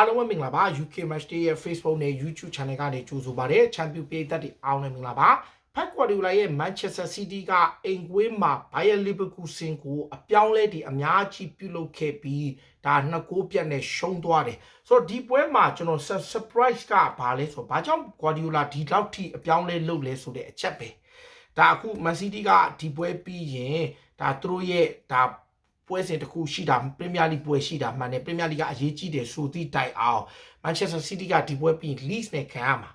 အားလုံးပဲမင်္ဂလာပါ UK Match Day ရဲ့ Facebook နဲ့ YouTube Channel ကနေကြိုဆိုပါရစေချန်ပီယံပြည်သက်တွေအားလုံးပဲမင်္ဂလာပါဖက်ကွာဒီလာရဲ့ Manchester City ကအိမ်ကွေးမှာ Bayer Leverkusen ကိုအပြောင်းလဲဒီအများကြီးပြုလုပ်ခဲ့ပြီးဒါနှစ်ကိုးပြတ်နဲ့ရှုံးသွားတယ်ဆိုတော့ဒီပွဲမှာကျွန်တော် surprise ကဘာလဲဆိုတော့ဘာကြောင့် Guardiola ဒီလောက်ထိအပြောင်းလဲလုပ်လဲဆိုတဲ့အချက်ပဲဒါအခု Man City ကဒီပွဲပြီးရင်ဒါသူတို့ရဲ့ဒါ ပွဲစဉ်တစ်ခုရှိတာပရီးမီးယားလိပွဲရှိတာမှန်တယ်ပရီးမီးယားလိကအရေးကြီးတယ်ဆိုသည့်တိုင်အောင်မန်ချက်စတာစီးတီးကဒီပွဲပြီး Leeds နဲ့ခံရမှာ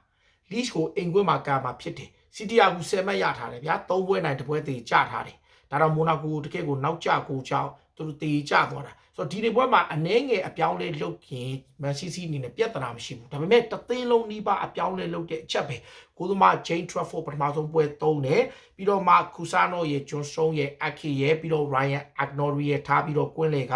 Leeds ကိုအိမ်ကွင်းမှာကန်မှာဖြစ်တယ်စီးတီးကကူ10မှတ်ရထားတယ်ဗျာ၃ပွဲနိုင်တစ်ပွဲသေးကြထားတယ်ဒါတော့မိုနာကိုတကယ့်ကိုနောက်ကျကိုကြောင်းသူတို့တေကျသွားတာ ဆိုတော့ဒီဒီပွဲမှာအနှဲငယ်အပြောင်းလဲလုပ်ရင်မန်စီးစီးအနေနဲ့ပြဿနာမရှိဘူးဒါပေမဲ့တသိန်းလုံးနီးပါးအပြောင်းလဲလုပ်တဲ့အချက်ပဲကိုသမား Jane Trafford ပထမဆုံးပွဲသုံးတယ်ပြီးတော့မှ Cusano ရဲ့ John Stone ရဲ့ Aki ရဲ့ပြီးတော့ Ryan Agnori ရဲ့ထားပြီးတော့ကွင်းလေက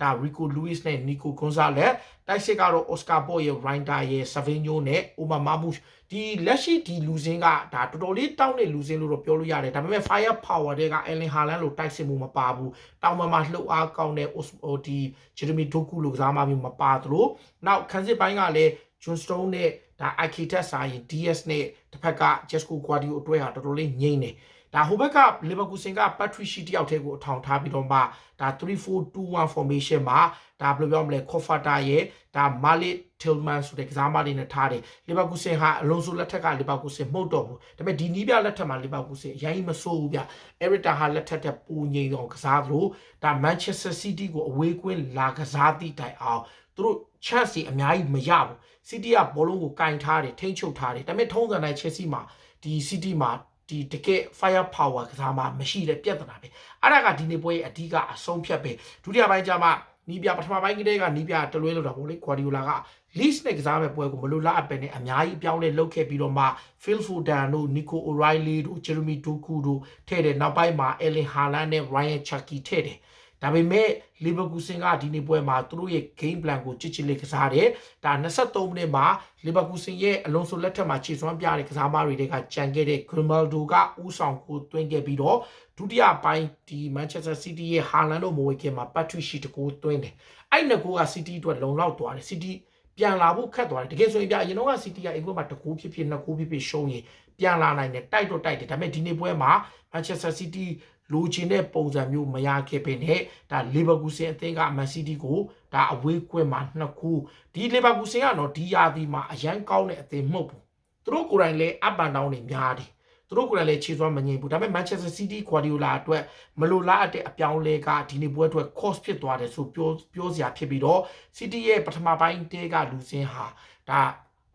ဒါ Rico Lewis နဲ့ Nico Gonzalez တိုက်စစ်ကတော့ Oscar Boy ရဲ့ Rinder ရဲ့ Savinho နဲ့ Omar Mamouche ဒီလက်ရှိဒီလူစင်းကဒါတော်တော်လေးတောင်းတဲ့လူစင်းလို့တော့ပြောလို့ရတယ်ဒါပေမဲ့ Fire Power တွေက Ellen Haaland လို့တိုက်စစ်မှုမပါဘူးတောင်ပံမှာလှုပ်အားကောင်းတဲ့ Os- ဒီ Jeremy Doku လို့ကစားမမျိုးမပါသလိုနောက်ခန်းစစ်ပိုင်းကလည်း John Stone နဲ့ဒါ Architect ဆိုင် DS နဲ့တစ်ဖက်က Jesco Guardiola အတွက်ဟာတော်တော်လေးငိမ့်နေ ဒါဟိုဘက်က Leverkusen က Patrick Schick တယောက်တည်းကိုအထောင်ထားပြီးတော့မှဒါ3421 formation မှာဒါဘယ်လိုပြောမလဲ Kofata ရဲ့ဒါ Malik Tillman ဆိုတဲ့ကစားမလေးနဲ့ထားတယ် Leverkusen ဟာအလုံးစုလက်ထက်က Leverkusen မဟုတ်တော့ဘူးဒါပေမဲ့ဒီနီးပြလက်ထက်မှာ Leverkusen အရင်မဆိုးဘူးဗျ Erita ဟာလက်ထက်တဲ့ပူငိမ့်တော့ကစားသလိုဒါ Manchester City ကိုအဝေးကွင်းလာကစားသည့်တိုင်အောင်သူတို့ chance တွေအများကြီးမရဘူး City ကဘောလုံးကိုကင်ထားတယ်ထိန်းချုပ်ထားတယ်ဒါပေမဲ့ထုံးစံတိုင်း Chelsea မှာဒီ City မှာ ဒီတကယ် fire power ကစားမှမရှိတဲ့ပြဿနာပဲအဲ့ဒါကဒီနေ့ပွဲရဲ့အဓိကအဆုံးဖြတ်ပဲဒုတိယပိုင်းကျမှနီးပြပထမပိုင်းကတည်းကနီးပြတလွဲလို့တာပေါ့လေ Guardiola က Leeds နဲ့ကစားမဲ့ပွဲကိုမလိုလားအပ်ပဲနဲ့အများကြီးအပြောင်းလဲလုပ်ခဲ့ပြီးတော့မှ Phil Foden တို့ Nico O'Reilly တို့ Jeremy Doku တို့ထည့်တယ်နောက်ပိုင်းမှာ Erling Haaland နဲ့ Ryan Cherki ထည့်တယ် ဒါပေမဲ့ Leverkusen ကဒီနေ့ပွဲမှာသူတို့ရဲ့ game plan ကိုချစ်ချစ်လေးကစားတယ်ဒါ23မိနစ်မှာ Leverkusen ရဲ့အလုံးစုလက်ထက်မှာခြေစွမ်းပြတဲ့ကစားမတွေကကြံခဲ့တဲ့ Grimaldo ကဥဆောင်ကိုတွင်းခဲ့ပြီးတော့ဒုတိယပိုင်းဒီ Manchester City ရဲ့ Haaland တို့မဝေခင်မှာ Patrick Schick တကူတွင်းတယ်အဲ့နှစ်ကူက City အတွက်လုံလောက်သွားတယ် City ပြန်လာဖို့ခက်သွားတယ်တကယ်ဆိုရင်ပြအရင်တော့က City ကအင်္ဂလိပ်မှာတကူဖြစ်ဖြစ်နှစ်ကူဖြစ်ဖြစ်ရှုံးရင်ပြန်လာနိုင်တယ်တိုက်တော့တိုက်တယ်ဒါပေမဲ့ဒီနေ့ပွဲမှာ Manchester City လိုချင်တဲ့ပုံစံမျိုးမရခဲ့ပေနဲ့ဒါ Leverkusen အသင်းက Man City ကိုဒါအဝေးကွင်းမှာနှစ်ခုဒီ Leverkusen ကတော့ဒီယာဒီမှာအရန်ကောင်းတဲ့အသင်းမဟုတ်ဘူးသူတို့ကိုယ်တိုင်လည်း up and down တွေများတယ်သူတို့ကိုယ်တိုင်လည်းခြေစွမ်းမငြိမ်ဘူးဒါပေမဲ့ Manchester City Guardiola အတွက်မလိုလားအပ်တဲ့အပြောင်းလဲကဒီနေ့ပွဲအတွက် cost ဖြစ်သွားတယ်ဆိုပြောပြောစရာဖြစ်ပြီးတော့ City ရဲ့ပထမပိုင်းတဲကလူစင်းဟာဒါ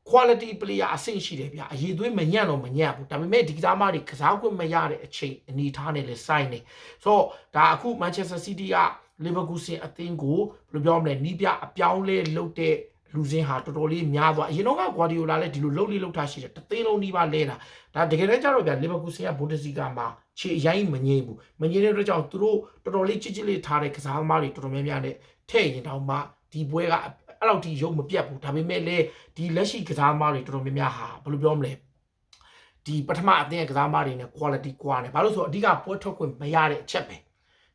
quality player အဆင့်ရှိတယ်ဗျအရေးသွေးမညံ့တော့မညံ့ဘူးဒါပေမဲ့ဒီကစားမတွေကစားခွင့်မရတဲ့အချိန်အနေထားနဲ့လဲစိုင်းနေဆိုတော့ဒါအခု Manchester City က Leverkusen အသင်းကိုဘယ်လိုပြောမလဲနီးပြအပြောင်းလဲလုပ်တဲ့လူစင်းဟာတော်တော်လေးများသွားအရင်တော့က Guardiola လည်းဒီလိုလှုပ်လေးလှုပ်ထားရှိတယ်တသိန်းလုံးနီးပါလဲတာဒါတကယ်တမ်းကျတော့ဗျ Leverkusen က Bundesliga မှာခြေအရင်မငြိမ်ဘူးမငြိမ်တဲ့အတွက်ကြောင့်သူတို့တော်တော်လေးချစ်ချစ်လေးထားတဲ့ကစားသမားတွေတော်တော်များများနဲ့ထဲ့ရင်တောင်မှဒီပွဲကအဲ့ လောက်ထိရုပ်မပြတ်ဘူးဒါပေမဲ့လည်းဒီလက်ရှိကစားသမားတွေတော်တော်များများဟာဘယ်လိုပြောမလဲဒီပထမအသင်းကစားသမားတွေနဲ့ quality ကွာနေဘာလို့ဆိုတော့အဓိကပွဲထုတ်ခွင့်မရတဲ့အချက်ပဲ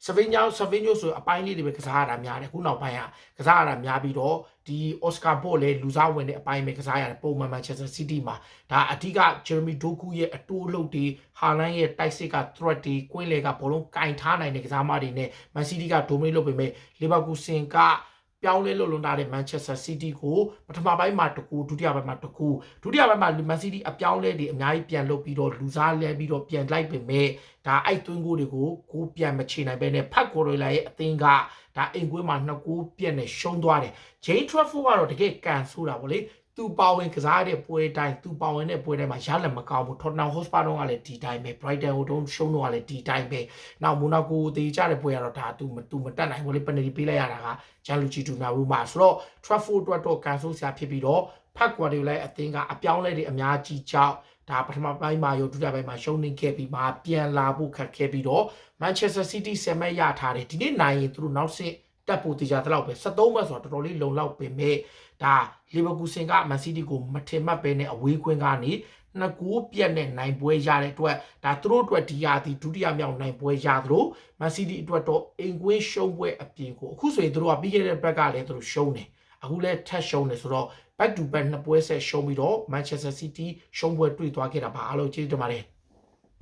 ဆဗင်းညောဆဗင်းညိုဆိုအပိုင်းလေးတွေပဲကစားရတာများတယ်ခုနောက်ပိုင်းကကစားရတာများပြီးတော့ဒီအော်စကာဘော့လည်းလူစားဝင်တဲ့အပိုင်းပဲကစားရတယ်ပုံမှန်မန်ချက်စတာစီးတီးမှာဒါအဓိကဂျယ်မီဒိုကူရဲ့အတိုးလုပ်တွေဟာလန်ရဲ့တိုက်စစ်က threat တွေကွင်းလေကဘောလုံးကင်ထားနိုင်တဲ့ကစားမတွေနဲ့မန်စီးတီးကဒိုမီနီလုပ်ပေမဲ့လီဗာပူးစင်က ပြောင်းလဲလို့လွန်တာတဲ့ Manchester City ကိုပထမပိုင်းမှာတကူဒုတိယပိုင်းမှာတကူဒုတိယပိုင်းမှာ Man City အပြောင်းလဲတွေအများကြီးပြန်လုပ်ပြီးတော့လူစားလဲပြီးတော့ပြန်လိုက်ပေမဲ့ဒါအဲ့သွင်းကိုတွေကိုကိုပြန်မချေနိုင်ပဲနဲ့ဖတ်ကိုရိုလာရဲ့အသင်းကဒါအိမ်ကွင်းမှာနှစ်ကူပြက်နဲ့ရှုံးသွားတယ် Jane Trafford ကတော့တကယ်ကန်ဆိုတာဗောလေ သူပါဝင်ကစားတဲ့ပွဲတိုင်းသူပါဝင်တဲ့ပွဲတိုင်းမှာရလက်မကောင်းဘူး Tottenham Hotspur တော့ကလည်းဒီတိုင်းပဲ Brighton ဟိုတုန်းရှုံးတော့ကလည်းဒီတိုင်းပဲနောက် Monaco တေးကြတဲ့ပွဲကတော့ဒါသူသူမတက်နိုင်ဘူးလေ penalty ပေးလိုက်ရတာက Gianluigi Donnarumma ဆိုတော့ Trafford အတွက်တော့ကန်ဆိုးစရာဖြစ်ပြီးတော့ဖတ်ကွာတွေလည်းအသင်းကအပြောင်းလဲတွေအများကြီးကြောက်ဒါပထမပိုင်းမှာရောဒုတိယပိုင်းမှာရှုံးနေခဲ့ပြီးမှပြန်လာဖို့ခက်ခဲပြီးတော့ Manchester City ဆယ်မဲ့ရထားတယ်ဒီနေ့နိုင်ရင်သူတို့နောက်စစ် တက်ဖို့တေချာတလောက်ပဲ73မှတ်ဆိုတော့တော်တော်လေးလုံလောက်ပေမဲ့ဒါလီဗာပူးစင်ကမန်စီးတီးကိုမထင်မှတ်ပဲနဲ့အဝေးကွင်းကနေနှစ်ကိုပြက်နဲ့နိုင်ပွဲရတဲ့အတွက်ဒါသူတို့အတွက်ဒီရာသီဒုတိယမြောက်နိုင်ပွဲရသလိုမန်စီးတီးအတွက်တော့အင်ကွင်းရှုံးပွဲအပြင်ကိုအခုဆိုရင်သူတို့ကပြီးခဲ့တဲ့ဘက်ကလည်းသူတို့ရှုံးတယ်အခုလည်းထပ်ရှုံးတယ်ဆိုတော့ back to back နှစ်ပွဲဆက်ရှုံးပြီးတော့ Manchester City ရှုံးပွဲတွေ့သွားခဲ့တာပါအားလုံးကျေးဇူးတင်ပါတယ်